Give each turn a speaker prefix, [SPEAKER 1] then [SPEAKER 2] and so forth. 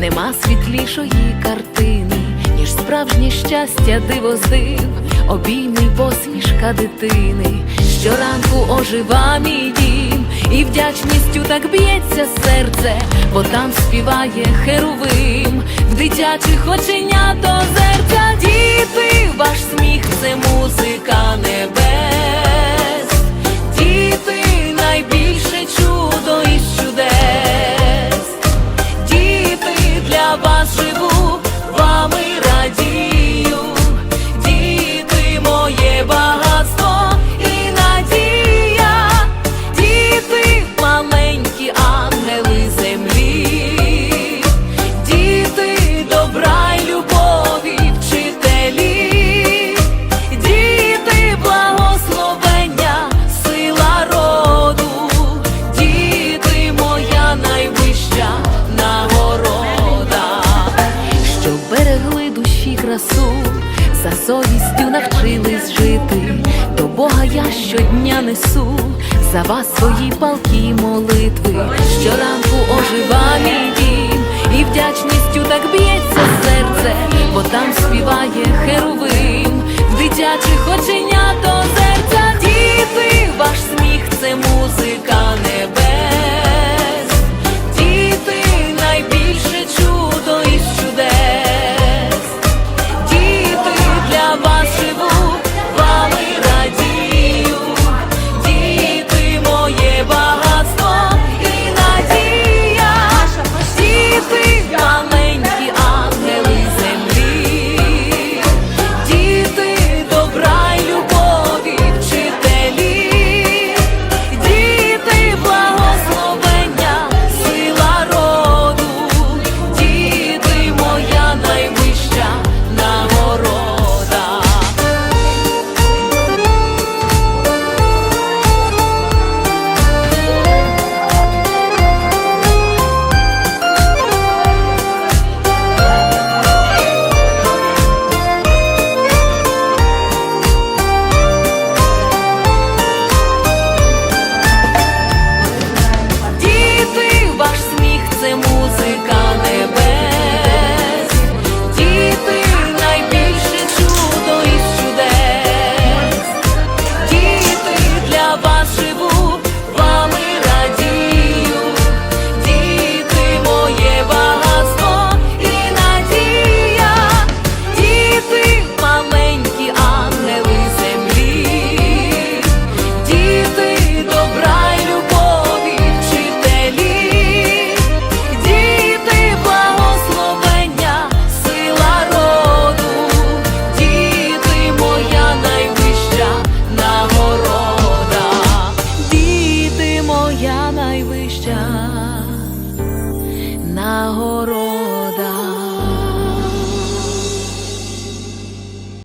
[SPEAKER 1] нема світлішої картини, ніж справжнє щастя, диво здив, обійми посмішка дитини, щоранку ожива мій дім, і вдячністю так б'ється серце, бо там співає херовим, в дитячих оченята зерця діти. красу, за совістю навчились жити, до Бога я щодня несу, за вас свої палки молитви, щоранку.